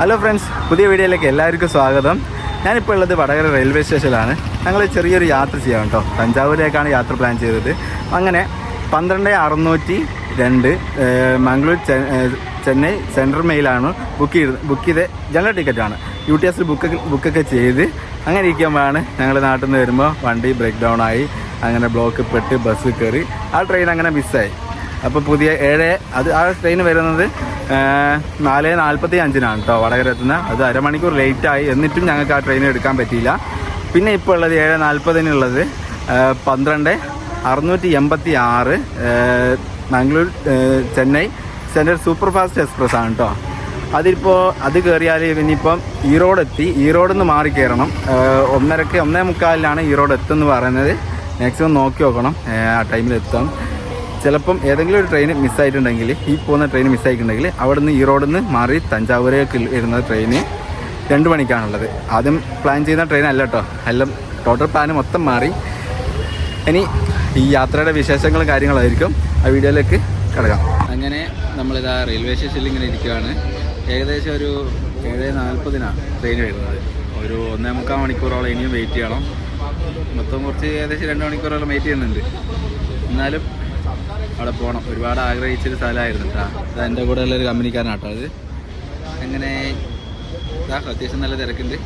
Hello friends പുതിയ വീഡിയോയിലേക്ക് എല്ലാവർക്കും സ്വാഗതം. ഞാനിപ്പോൾ ഉള്ളത് വടകര റെയിൽവേ സ്റ്റേഷനിലാണ് ഞങ്ങൾ ചെറിയൊരു യാത്ര ചെയ്യാം കേട്ടോ. തഞ്ചാവൂരിലേക്കാണ് യാത്ര പ്ലാൻ ചെയ്തത്. അങ്ങനെ പന്ത്രണ്ട് അറുന്നൂറ്റി രണ്ട് മംഗളൂർ ചെന്നൈ സെൻട്രൽ മെയിലാണ് ബുക്ക് ചെയ്ത് ബുക്ക് ചെയ്ത് ജനറൽ ടിക്കറ്റാണ് യു ടി എസിൽ ബുക്ക് ബുക്കൊക്കെ ചെയ്ത് അങ്ങനെ ഇരിക്കുമ്പോഴാണ് ഞങ്ങൾ നാട്ടിൽ നിന്ന് വരുമ്പോൾ വണ്ടി ബ്രേക്ക് ഡൗൺ ആയി. അങ്ങനെ ബ്ലോക്ക് പെട്ട് ബസ് കയറി ആ ട്രെയിൻ അങ്ങനെ മിസ്സായി അപ്പോൾ പുതിയ ഏഴ് അത് ആ ട്രെയിൻ വരുന്നത് നാല് നാൽപ്പത്തി അഞ്ചിനാണ് കേട്ടോ വടകര എത്തുന്നത് അത് അരമണിക്കൂർ ലേറ്റായി എന്നിട്ടും ഞങ്ങൾക്ക് ആ ട്രെയിൻ എടുക്കാൻ പറ്റിയില്ല. പിന്നെ ഇപ്പോൾ ഉള്ളത് ഏഴ് നാൽപ്പതിനുള്ളത് പന്ത്രണ്ട് അറുന്നൂറ്റി എൺപത്തി ആറ് Mangalore Chennai central super fast express ആണ് കേട്ടോ അതിപ്പോൾ അത് കയറിയാൽ ഇനിയിപ്പം ഈറോഡ് എത്തി. ഈറോഡിൽ നിന്ന് മാറി കയറണം ഒന്നരക്ക് ഒന്നേ മുക്കാലിലാണ് ഈറോഡ് എത്തുമെന്ന് പറയുന്നത്. മാക്സിമം നോക്കി നോക്കണം. ആ ടൈമിൽ എത്താം ചിലപ്പം ഏതെങ്കിലും ഒരു ട്രെയിൻ മിസ്സായിട്ടുണ്ടെങ്കിൽ ഈ പോകുന്ന ട്രെയിൻ മിസ്സായിട്ടുണ്ടെങ്കിൽ അവിടെ നിന്ന് ഈറോഡിൽ നിന്ന് മാറി തഞ്ചാവൂരേക്ക് വരുന്ന ട്രെയിന് രണ്ട് മണിക്കാണുള്ളത്. ആദ്യം പ്ലാൻ ചെയ്യുന്ന ട്രെയിൻ അല്ല കേട്ടോ എല്ലാം ടോട്ടൽ പ്ലാൻ മൊത്തം മാറി. ഇനി ഈ യാത്രയുടെ വിശേഷങ്ങളും കാര്യങ്ങളായിരിക്കും ആ വീഡിയോയിലേക്ക് കിടക്കാം. അങ്ങനെ നമ്മളിതാ റെയിൽവേ സ്റ്റേഷനിൽ ഇങ്ങനെ ഇരിക്കുകയാണ് ഏകദേശം ഒരു ഏഴ് നാൽപ്പതിനാണ് ട്രെയിൻ വരുന്നത്. ഒരു ഒന്നേ മുക്കാൽ മണിക്കൂറോളം ഇനിയും വെയിറ്റ് ചെയ്യണം. മൊത്തം കുറച്ച് ഏകദേശം രണ്ട് മണിക്കൂറോളം വെയിറ്റ് ചെയ്യുന്നുണ്ട്. എന്നാലും അവിടെ പോകണം ഒരുപാട് ആഗ്രഹിച്ചൊരു സ്ഥലമായിരുന്നു കേട്ടോ. അത് എന്റെ കൂടെ ഉള്ളൊരു കമ്പനിക്കാരനാട്ടോ അത് അങ്ങനെ അത്യാവശ്യം നല്ല തിരക്കുണ്ട്.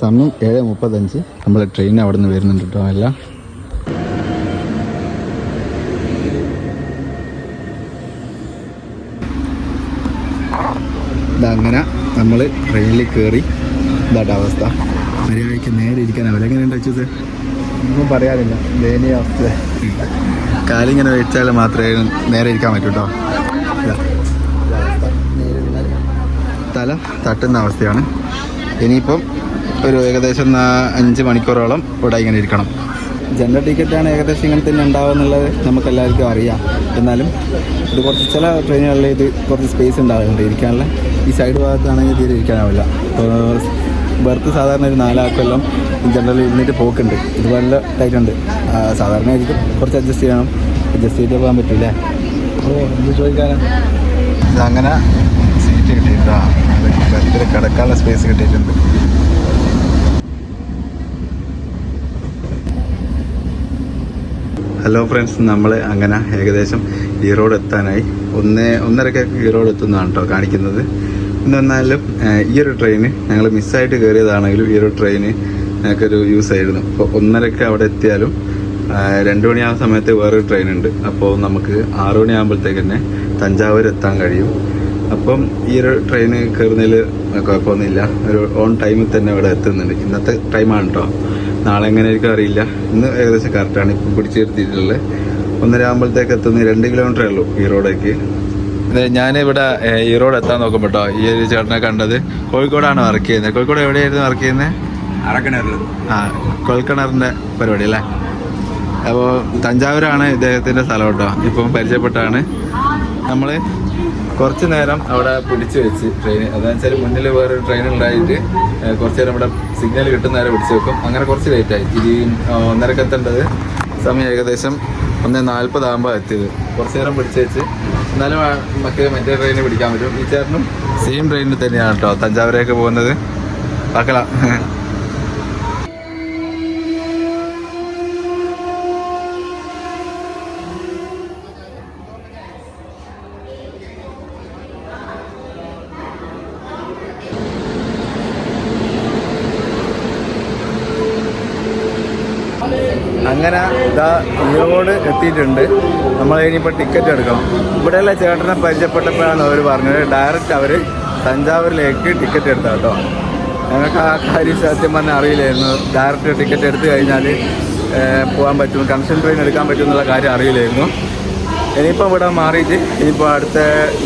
സമയം ഏഴ് മുപ്പത്തഞ്ച്. നമ്മളെ ട്രെയിൻ അവിടെ നിന്ന് വരുന്നുണ്ട് കേട്ടോ എല്ലാം. നമ്മൾ ട്രെയിനിൽ കയറി ഇതാട്ട അവസ്ഥ. മര്യാദയ്ക്ക് നേരെ ഇരിക്കാൻ അവരെങ്ങനെ വെച്ചത് ഒന്നും പറയാനില്ല. ദയനീയ അവസ്ഥ. കാലിങ്ങനെ വെച്ചാൽ മാത്രമേ നേരെ ഇരിക്കാൻ പറ്റൂ കേട്ടോ. തല തട്ടുന്ന അവസ്ഥയാണ്. ഇനിയിപ്പം ഒരു ഏകദേശം അഞ്ച് മണിക്കൂറോളം ഇവിടെ ഇങ്ങനെ ഇരിക്കണം. ജനറൽ ടിക്കറ്റാണ് ഏകദേശം ഇങ്ങനെ തന്നെ ഉണ്ടാവുക എന്നുള്ളത് നമുക്ക് എല്ലാവർക്കും അറിയാം. എന്നാലും ഇത് കുറച്ച് ചില ട്രെയിനുകളിൽ ഇത് കുറച്ച് സ്പേസ് ഉണ്ടാവുന്നുണ്ട് ഇരിക്കാനുള്ള. ഈ സൈഡ് ഭാഗത്താണെങ്കിൽ തീരെ ഇരിക്കാനാവില്ല. അപ്പോൾ ബർത്ത് സാധാരണ ഒരു നാലാക്കെല്ലാം ജനറൽ ഇരുന്നിട്ട് പോക്കുണ്ട്. ഇത് നല്ല ടൈറ്റ് ഉണ്ട്. സാധാരണ ആയിരിക്കും കുറച്ച് അഡ്ജസ്റ്റ് ചെയ്യണം. അഡ്ജസ്റ്റ് ചെയ്തിട്ട് പോകാൻ പറ്റില്ല? ഓ എന്ത് ചോദിക്കാനാണ് അങ്ങനെ സീറ്റ് കിട്ടിയിട്ടാ ബർത്തിൽ കിടക്കാനുള്ള സ്പേസ് കിട്ടിയിട്ടുണ്ട്. ഹലോ ഫ്രണ്ട്സ് നമ്മൾ അങ്ങനെ ഏകദേശം ഈറോഡ് എത്താനായി. ഒന്ന് ഒന്നരക്ക് ഈറോഡ് എത്തുന്നതാണ് കേട്ടോ കാണിക്കുന്നത്. എന്നാലും ഈ ഒരു ട്രെയിന് ഞങ്ങൾ മിസ്സായിട്ട് കയറിയതാണെങ്കിലും ഈ ഒരു ട്രെയിന് ഞങ്ങൾക്കൊരു യൂസ് ആയിരുന്നു. അപ്പോൾ ഒന്നരക്ക് അവിടെ എത്തിയാലും രണ്ട് മണിയാകുന്ന സമയത്ത് വേറൊരു ട്രെയിൻ ഉണ്ട്. അപ്പോൾ നമുക്ക് ആറു മണിയാകുമ്പോഴത്തേക്ക് തന്നെ തഞ്ചാവൂർ എത്താൻ കഴിയും. അപ്പം ഈ ഒരു ട്രെയിന് കയറുന്നതിൽ കുഴപ്പമൊന്നുമില്ല. ഒരു ഓൺ ടൈമിൽ തന്നെ ഇവിടെ എത്തുന്നുണ്ട്. ഇന്നത്തെ ടൈമാണ് കേട്ടോ നാളെ എങ്ങനെയായിരിക്കും അറിയില്ല. ഇന്ന് ഏകദേശം കറക്റ്റാണ് ഇപ്പം പിടിച്ചെടുത്തിട്ടുള്ളത് ഒന്നര ആകുമ്പോഴത്തേക്ക് എത്തുന്ന രണ്ട് കിലോമീറ്ററേ ഉള്ളൂ ഈ റോഡേക്ക്. ഞാനിവിടെ ഈ റോഡ് എത്താൻ നോക്കുമ്പോൾ കേട്ടോ ഈ ഒരു ചേട്ടനെ കണ്ടത്. കോഴിക്കോടാണ് വർക്ക് ചെയ്യുന്നത്. കോഴിക്കോട് എവിടെയായിരുന്നു വർക്ക് ചെയ്യുന്നത്? അറക്കിണറിൽ ആ കൊൽക്കിണറിന്റെ പരിപാടി അല്ലേ? അപ്പോൾ തഞ്ചാവൂരാണ് ഇദ്ദേഹത്തിന്റെ സ്ഥലം കേട്ടോ. ഇപ്പം പരിചയപ്പെട്ടാണ്. നമ്മൾ കുറച്ച് നേരം അവിടെ പിടിച്ചു വെച്ച് ട്രെയിൻ അതെന്ന് വെച്ചാൽ മുന്നിൽ വേറെ ട്രെയിൻ ഉണ്ടായിട്ട് കുറച്ച് നേരം ഇവിടെ സിഗ്നൽ കിട്ടുന്ന നേരം പിടിച്ചു വെക്കും. അങ്ങനെ കുറച്ച് ലേറ്റായി ഇരി ഒന്നരക്കെത്തേണ്ടത് സമയം ഏകദേശം ഒന്ന് നാൽപ്പതാകുമ്പോൾ എത്തിയത്. കുറച്ച് നേരം പിടിച്ചു വെച്ച് എന്നാലും മറ്റേ മറ്റേ ട്രെയിന് പിടിക്കാൻ പറ്റും. ഈ ചേട്ടനും സെയിം ട്രെയിനിൽ തന്നെയാണ് കേട്ടോ തഞ്ചാവൂരേക്ക് പോകുന്നത്. പാക്കല. അങ്ങനെ ഇതാ ഈറോഡ് എത്തിയിട്ടുണ്ട്. നമ്മൾ ഇനിയിപ്പോൾ ടിക്കറ്റ് എടുക്കണം. ഇവിടെയുള്ള ചേട്ടനെ പരിചയപ്പെട്ടപ്പോഴാണ് അവർ പറഞ്ഞത്. ഡയറക്റ്റ് അവർ തഞ്ചാവൂരിലേക്ക് ടിക്കറ്റ് എടുത്ത കേട്ടോ ഞങ്ങൾക്ക് ആ കാര്യം സത്യം പറഞ്ഞാൽ അറിയില്ലായിരുന്നു. ഡയറക്റ്റ് ടിക്കറ്റ് എടുത്തു കഴിഞ്ഞാൽ പോകാൻ പറ്റും. കൺസൺ ട്രെയിൻ എടുക്കാൻ പറ്റും എന്നുള്ള കാര്യം അറിയില്ലായിരുന്നു. ഇനിയിപ്പോൾ ഇവിടെ മാറിയിട്ട് ഇനിയിപ്പോൾ അടുത്ത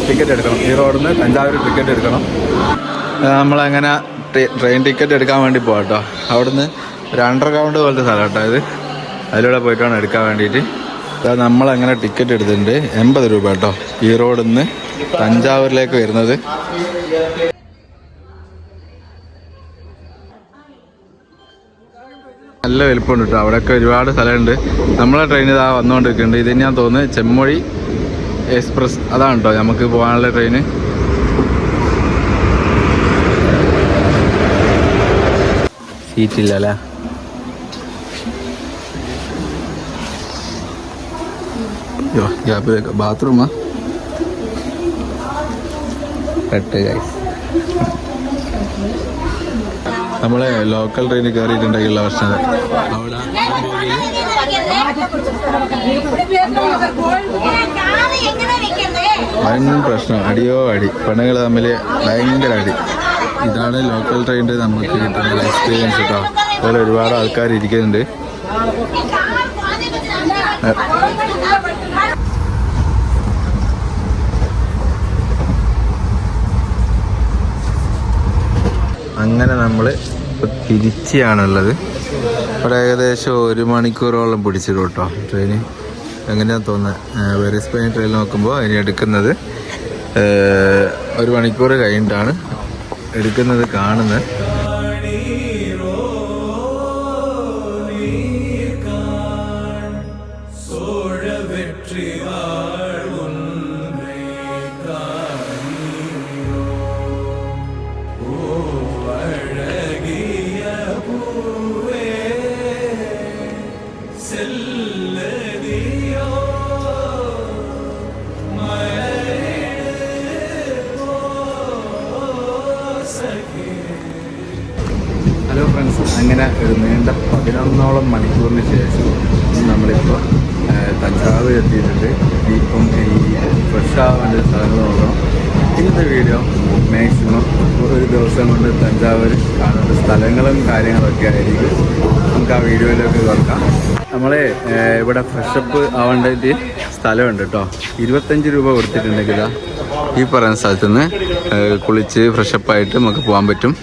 ടിക്കറ്റ് എടുക്കണം. ഈ റോഡിൽ നിന്ന് തഞ്ചാവൂർ ടിക്കറ്റ് എടുക്കണം നമ്മളങ്ങനെ ട്രെയിൻ ടിക്കറ്റ് എടുക്കാൻ വേണ്ടി പോകാം കേട്ടോ അവിടുന്ന് ഒരു അണ്ടർഗ്രൗണ്ട് പോലത്തെ സ്ഥലം കേട്ടോ ഇത്. അതിലൂടെ പോയിട്ടാണ് എടുക്കാൻ വേണ്ടിയിട്ട്. അതായത് നമ്മളങ്ങനെ ടിക്കറ്റ് എടുത്തിട്ടുണ്ട്. എൺപത് രൂപ കേട്ടോ. ഈറോഡിൽ നിന്ന് തഞ്ചാവൂരിലേക്ക് വരുന്നത്. നല്ല വലുപ്പമുണ്ട് കേട്ടോ. അവിടെയൊക്കെ ഒരുപാട് സ്ഥലമുണ്ട്. നമ്മളെ ട്രെയിൻ ഇതാ വന്നുകൊണ്ടിരിക്കുന്നുണ്ട്. ഇതിന് ഞാൻ തോന്നുന്നത് ചെമ്മൊഴി എക്സ്പ്രസ്. അതാണ് കേട്ടോ നമുക്ക് പോകാനുള്ള ട്രെയിന് സീറ്റില്ല അല്ലേ? അയ്യോ ഗ്യാപ്പിലേക്ക് ബാത്റൂമാ കട്ട് ഗൈസ് നമ്മളെ ലോക്കൽ ട്രെയിനിൽ കയറിയിട്ടുണ്ടെങ്കിലുള്ള പ്രശ്നം അവിടെ ഭയങ്കര പ്രശ്നം. അടിയോ അടി. പെണ്ണുങ്ങൾ തമ്മിൽ ഭയങ്കര അടി. ഇതാണ് ലോക്കൽ ട്രെയിനിൽ നമുക്ക് കിട്ടുന്ന എക്സ്പീരിയൻസ് കേട്ടോ അതുപോലെ ഒരുപാട് ആൾക്കാർ ഇരിക്കുന്നുണ്ട്. അങ്ങനെ നമ്മൾ തിരിച്ചാണുള്ളത്. ഇവിടെ ഏകദേശം ഒരു മണിക്കൂറോളം പിടിച്ചിടും കേട്ടോ. ട്രെയിന്. എങ്ങനെയാണെന്ന് തോന്നുന്നത് വേറെ സ്പെയിൻ ട്രെയിൻ നോക്കുമ്പോൾ ഇനി എടുക്കുന്നത് ഒരു മണിക്കൂർ കഴിഞ്ഞിട്ടാണ് എടുക്കുന്നത് കാണുന്നത്. അങ്ങനെ ഒരു നീണ്ട പതിനൊന്നോളം മണിക്കൂറിന് ശേഷം നമ്മളിപ്പോൾ തഞ്ചാവ് എത്തിയിട്ടുണ്ട്. ഇപ്പം ഈ ഫ്രഷ് ആവേണ്ട സ്ഥലങ്ങൾ നോക്കണം. ഇന്നത്തെ വീഡിയോ മാക്സിമം ഒരു ദിവസം കൊണ്ട് തഞ്ചാവൂർ കാണേണ്ട സ്ഥലങ്ങളും കാര്യങ്ങളൊക്കെ ആയിരിക്കും. നമുക്ക് ആ വീഡിയോയിലൊക്കെ നോക്കാം നമ്മളെ ഇവിടെ ഫ്രഷപ്പ് ആവേണ്ടത് സ്ഥലമുണ്ട് കേട്ടോ. ഇരുപത്തഞ്ച് രൂപ കൊടുത്തിട്ടുണ്ടെങ്കിൽ ഈ പറയുന്ന സ്ഥലത്തുനിന്ന് കുളിച്ച് ഫ്രഷപ്പായിട്ട് നമുക്ക് പോകാൻ പറ്റും.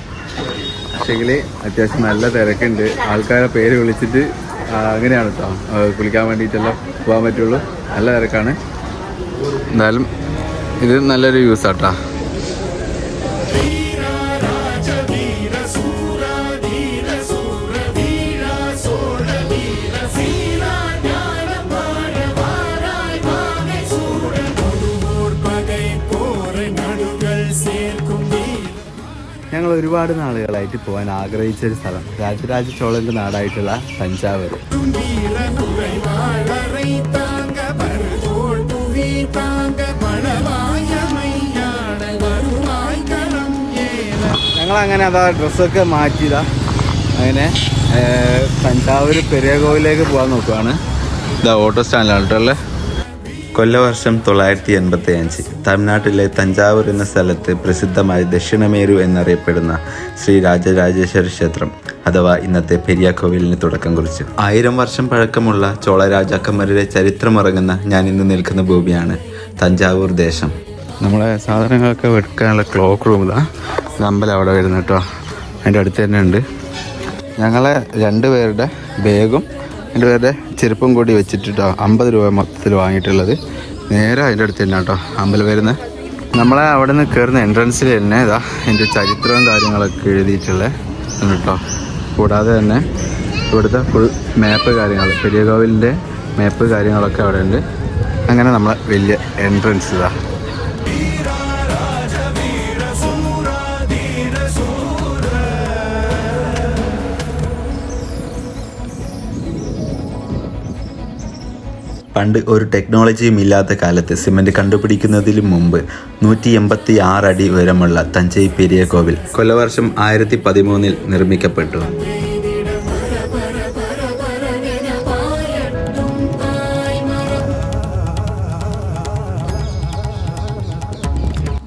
പക്ഷേങ്കിൽ അത്യാവശ്യം നല്ല തിരക്കുണ്ട്. ആൾക്കാരെ പേര് വിളിച്ചിട്ട് അങ്ങനെയാണ് കേട്ടോ കുളിക്കാൻ വേണ്ടിയിട്ടെല്ലാം പോകാൻ പറ്റുള്ളൂ. നല്ല തിരക്കാണ്. എന്തായാലും ഇത് നല്ലൊരു യൂസ് ആട്ടാ ഒരുപാട് നാളുകളായിട്ട് പോകാൻ ആഗ്രഹിച്ച ഒരു സ്ഥലം. രാജരാജ ചോളന്റെ നാടായിട്ടുള്ള തഞ്ചാവൂർ. ഞങ്ങൾ അങ്ങനെ അതാ ഡ്രസ്സൊക്കെ മാറ്റിയതാ. അങ്ങനെ തഞ്ചാവൂർ പെരിയ കോവിലേക്ക് പോകാൻ നോക്കുവാണ്. ഇതാ ഓട്ടോ സ്റ്റാൻഡിലാണ് കേട്ടോ അല്ലേ കൊല്ലവർഷം തൊള്ളായിരത്തി എൺപത്തി അഞ്ച് തമിഴ്നാട്ടിലെ തഞ്ചാവൂർ എന്ന സ്ഥലത്ത് പ്രസിദ്ധമായ ദക്ഷിണമേരു എന്നറിയപ്പെടുന്ന ശ്രീ രാജരാജേശ്വര ക്ഷേത്രം അഥവാ ഇന്നത്തെ പെരിയാക്കോവിലിന് തുടക്കം കുറിച്ചു. ആയിരം വർഷം പഴക്കമുള്ള ചോള രാജാക്കന്മാരുടെ ചരിത്രമുറങ്ങുന്ന ഞാൻ ഇന്ന് നിൽക്കുന്ന ഭൂമിയാണ് തഞ്ചാവൂർ ദേശം. നമ്മളെ സാധനങ്ങളൊക്കെ വെക്കാനുള്ള ക്ലോക്ക് റൂം ഇത്. അമ്പലം അവിടെ വരുന്ന കേട്ടോ. അതിന്റെ അടുത്ത് തന്നെ ഉണ്ട്. ഞങ്ങളെ രണ്ട് പേരുടെ ബാഗും രണ്ട് പേരുടെ ചെരുപ്പും കൂടി വെച്ചിട്ട് കേട്ടോ അമ്പത് രൂപ മൊത്തത്തിൽ വാങ്ങിയിട്ടുള്ളത്. നേരെ അതിന്റെ അടുത്ത് തന്നെ കേട്ടോ അമ്പലം വരുന്നത്. നമ്മളെ അവിടെ നിന്ന് കയറുന്ന എൻട്രൻസിൽ തന്നെ ഇതാ എന്റെ ചരിത്രവും കാര്യങ്ങളൊക്കെ എഴുതിയിട്ടുള്ളത് കേട്ടോ. കൂടാതെ തന്നെ ഇവിടുത്തെ ഫുൾ മാപ്പ് കാര്യങ്ങൾ പെരിയ കോവിലിന്റെ മാപ്പ് കാര്യങ്ങളൊക്കെ അവിടെ ഉണ്ട് അങ്ങനെ നമ്മളെ വലിയ എൻട്രൻസ് ഇതാ. പണ്ട് ഒരു ടെക്നോളജിയും ഇല്ലാത്ത കാലത്ത് സിമന്റ് കണ്ടുപിടിക്കുന്നതിലും മുമ്പ് നൂറ്റി എൺപത്തി ആറ് അടി ഉയരമുള്ള തഞ്ചൈ പെരിയ കോവിൽ കൊല്ലവർഷം ആയിരത്തി പതിമൂന്നിൽ നിർമ്മിക്കപ്പെട്ടു.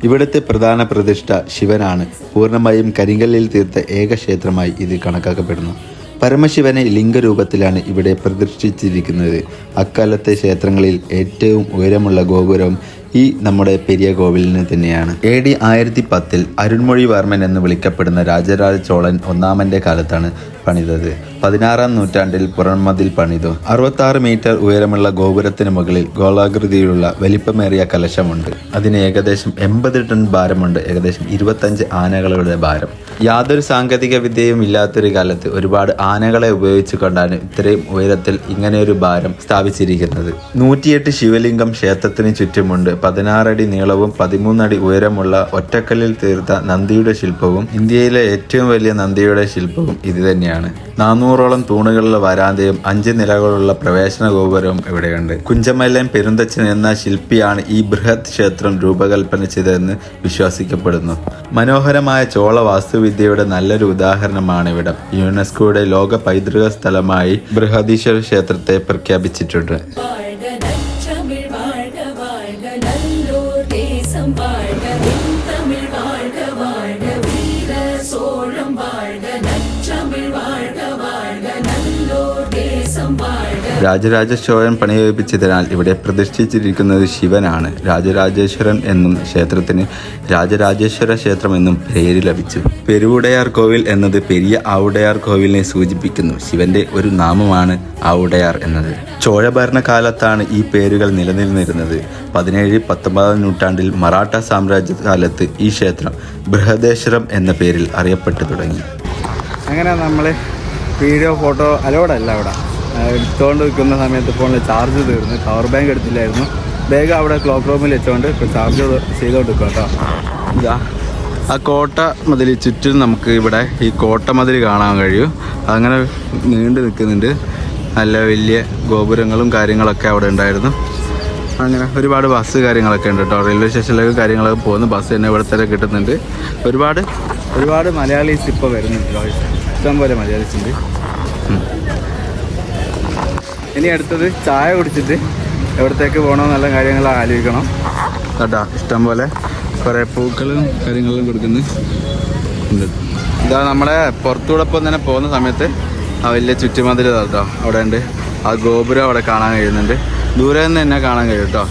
ഇവിടുത്തെ പ്രധാന പ്രതിഷ്ഠ ശിവനാണ്. പൂർണമായും കരിങ്കല്ലിൽ തീർത്ത ഏക ക്ഷേത്രമായി ഇത് കണക്കാക്കപ്പെടുന്നു. പരമശിവനെ ലിംഗരൂപത്തിലാണ് ഇവിടെ പ്രതിഷ്ഠിച്ചിരിക്കുന്നത്. അക്കാലത്തെ ക്ഷേത്രങ്ങളിൽ ഏറ്റവും ഉയരമുള്ള ഗോപുരം ഈ നമ്മുടെ പെരിയ കോവിലിന് തന്നെയാണ്. എ ഡി ആയിരത്തി പത്തിൽ അരുൺമൊഴിവർമ്മൻ എന്ന് വിളിക്കപ്പെടുന്ന രാജരാജ ചോളൻ ഒന്നാമന്റെ കാലത്താണ് പണിതത്. പതിനാറാം നൂറ്റാണ്ടിൽ പുറംമതിൽ പണിതു. അറുപത്താറ് മീറ്റർ ഉയരമുള്ള ഗോപുരത്തിന് മുകളിൽ ഗോളാകൃതിയിലുള്ള വലിപ്പമേറിയ കലശമുണ്ട്. അതിന് ഏകദേശം എൺപത് ടൺ ഭാരമുണ്ട്. ഏകദേശം ഇരുപത്തഞ്ച് ആനകളുടെ ഭാരം. യാതൊരു സാങ്കേതിക വിദ്യയും ഇല്ലാത്തൊരു കാലത്ത് ഒരുപാട് ആനകളെ ഉപയോഗിച്ചുകൊണ്ടാണ് ഇത്രയും ഉയരത്തിൽ ഇങ്ങനെയൊരു ഭാരം സ്ഥാപിച്ചിരിക്കുന്നത്. നൂറ്റിയെട്ട് ശിവലിംഗം ക്ഷേത്രത്തിന് ചുറ്റുമുണ്ട്. പതിനാറടി നീളവും പതിമൂന്നടി ഉയരമുള്ള ഒറ്റക്കല്ലിൽ തീർത്ത നന്ദിയുടെ ശില്പവും ഇന്ത്യയിലെ ഏറ്റവും വലിയ നന്ദിയുടെ ശില്പവും ഇത് തന്നെയാണ്. നാനൂറോളം തൂണുകളുള്ള വരാന്തയും അഞ്ച് നിലകളുള്ള പ്രവേശന ഗോപുരവും ഇവിടെയുണ്ട്. കുഞ്ചമല്ലൻ പെരുന്തച്ചൻ എന്ന ശില്പിയാണ് ഈ ബൃഹത് ക്ഷേത്രം രൂപകൽപ്പന ചെയ്തതെന്ന് വിശ്വസിക്കപ്പെടുന്നു. മനോഹരമായ ചോള വാസ്തുവിദ്യയുടെ നല്ലൊരു ഉദാഹരണമാണ് ഇവിടം യുനെസ്കോയുടെ ലോക പൈതൃക സ്ഥലമായി ബൃഹദീശ്വര ക്ഷേത്രത്തെ പ്രഖ്യാപിച്ചിട്ടുണ്ട് வாழ்க நற்றமிழ் வாழ்க வாழ்க நல்லோர் தேசம் வாழ்க രാജരാജ ചോഴൻ പണികഴിപ്പിച്ചതിനാൽ ഇവിടെ പ്രതിഷ്ഠിച്ചിരിക്കുന്നത് ശിവനാണ്. രാജരാജേശ്വരൻ എന്നും ക്ഷേത്രത്തിന് രാജരാജേശ്വര ക്ഷേത്രം എന്നും പേര് ലഭിച്ചു. പെരുവുടയാർ കോവിൽ എന്നത് പെരിയ ആവുടയാർ കോവിലിനെ സൂചിപ്പിക്കുന്നു. ശിവന്റെ ഒരു നാമമാണ് ആവുടയാർ എന്നത്. ചോഴ ഭരണകാലത്താണ് ഈ പേരുകൾ നിലനിന്നിരുന്നത്. പതിനേഴ് പത്തൊമ്പതാം നൂറ്റാണ്ടിൽ മറാഠ സാമ്രാജ്യ കാലത്ത് ഈ ക്ഷേത്രം ബൃഹദേശ്വരം എന്ന പേരിൽ അറിയപ്പെട്ടു തുടങ്ങി. അങ്ങനെ നമ്മൾ വീഡിയോ ഫോട്ടോ അലോഡല്ല അവിടെ എടുത്തുകൊണ്ട് നിൽക്കുന്ന സമയത്ത് ഫോണിൽ ചാർജ് തീർന്നു. പവർ ബാങ്ക് എടുത്തില്ലായിരുന്നു. ബാഗ് അവിടെ ക്ലോക്ക് റൂമിൽ വെച്ചുകൊണ്ട് ഇപ്പോൾ ചാർജ് ചെയ്തുകൊണ്ട് കേട്ടോ ഇതാ. ആ കോട്ട മതിൽ ചുറ്റും നമുക്ക് ഇവിടെ ഈ കോട്ട മതിൽ കാണാൻ കഴിയും. അങ്ങനെ നീണ്ടു നിൽക്കുന്നുണ്ട്. നല്ല വലിയ ഗോപുരങ്ങളും കാര്യങ്ങളൊക്കെ അവിടെ ഉണ്ടായിരുന്നു. അങ്ങനെ ഒരുപാട് ബസ് കാര്യങ്ങളൊക്കെ ഉണ്ട് കേട്ടോ റെയിൽവേ സ്റ്റേഷനിലേക്ക് കാര്യങ്ങളൊക്കെ പോകുന്നു. ബസ് തന്നെ ഇവിടെ തന്നെ കിട്ടുന്നുണ്ട്. ഒരുപാട് ഒരുപാട് മലയാളീസ് ഇപ്പോൾ വരുന്നുണ്ട് ഇഷ്ടംപോലെ ഇഷ്ടം പോലെ മലയാളീസ് ഉണ്ട്. ഇനി അടുത്തത് ചായ കുടിച്ചിട്ട് എവിടത്തേക്ക് നല്ല കാര്യങ്ങൾ ആലോചിക്കണം. കേട്ടോ ഇഷ്ടം പോലെ കുറേ പൂക്കളും കാര്യങ്ങളും കൊടുക്കുന്നു. ഉണ്ട്. ഇതാ നമ്മളെ പുറത്തൂടെ ഇപ്പം തന്നെ പോകുന്ന സമയത്ത് ആ വലിയ ചുറ്റുമതിൽ കേട്ടോ അവിടെ ഉണ്ട്. ആ ഗോപുരം അവിടെ കാണാൻ കഴിയുന്നുണ്ട്. ദൂരെ നിന്ന് തന്നെ കാണാൻ കഴിയും കേട്ടോ.